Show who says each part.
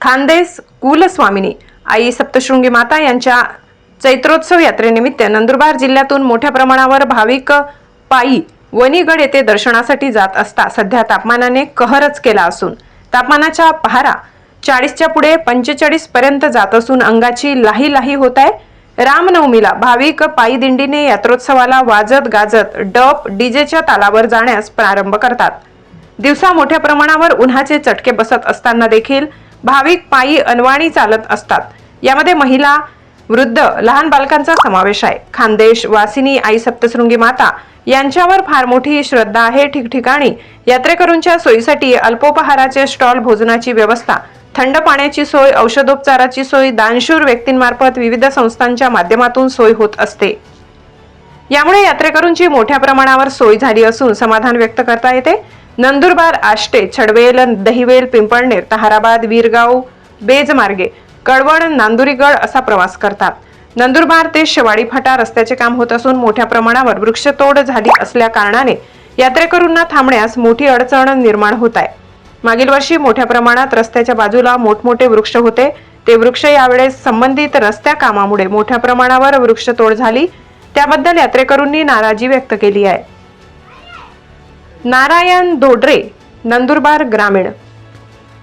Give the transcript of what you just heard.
Speaker 1: खानदेस कुलस्वामिनी आई सप्तशृंगी माता यांच्या चैत्रोत्सव यात्रेनिमित्त नंदुरबार जिल्ह्यातून मोठ्या प्रमाणावर भाविक पायी वणीगड येथे दर्शनासाठी जात असता सध्या तापमानाने कहरच केला असून तापमानाच्या पहारा चाळीसच्या पुढे पंचेचाळीस पर्यंत जात असून अंगाची लाही लाही होत आहे. रामनवमीला भाविक पायी दिंडीने यात्रोत्सवाला वाजत गाजत डप डीजेच्या तालावर जाण्यास प्रारंभ करतात. दिवसा मोठ्या प्रमाणावर उन्हाचे चटके बसत असताना देखील भाविक पायी अनवाणी चालत असतात. यामध्ये महिला वृद्ध लहान बालकांचा समावेश आहे. खानदेश वासिनी आई सप्तशृंगी माता यांच्यावर फार मोठी श्रद्धा आहे ठिकठिकाणी. यात्रेकरूंच्या सोयीसाठी अल्पोपहाराचे स्टॉल भोजनाची व्यवस्था थंड पाण्याची सोय औषधोपचाराची सोय दानशूर व्यक्तींमार्फत विविध संस्थांच्या माध्यमातून सोय होत असते. यामुळे यात्रेकरूंची मोठ्या प्रमाणावर सोय झाली असून समाधान व्यक्त करता येते. नंदुरबार आष्टे छडवेल दहिवेल पिंपळनेर तहाराबाद वीरगाव बेजमार्गे कडवण कळवण नांदुरीगड असा प्रवास करतात. नंदुरबार ते शेवाडी फाटा रस्त्याचे काम होत असून मोठ्या प्रमाणावर वृक्षतोड झाली असल्या कारणाने यात्रेकरूंना थांबण्यास मोठी अडचण निर्माण होत आहे. मागील वर्षी मोठ्या प्रमाणात रस्त्याच्या बाजूला मोठमोठे वृक्ष होते. ते वृक्ष यावेळेस संबंधित रस्त्या कामामुळे मोठ्या प्रमाणावर वृक्षतोड झाली. त्याबद्दल यात्रेकरूंनी नाराजी व्यक्त केली आहे. नारायण धोडरे नंदुरबार ग्रामीण.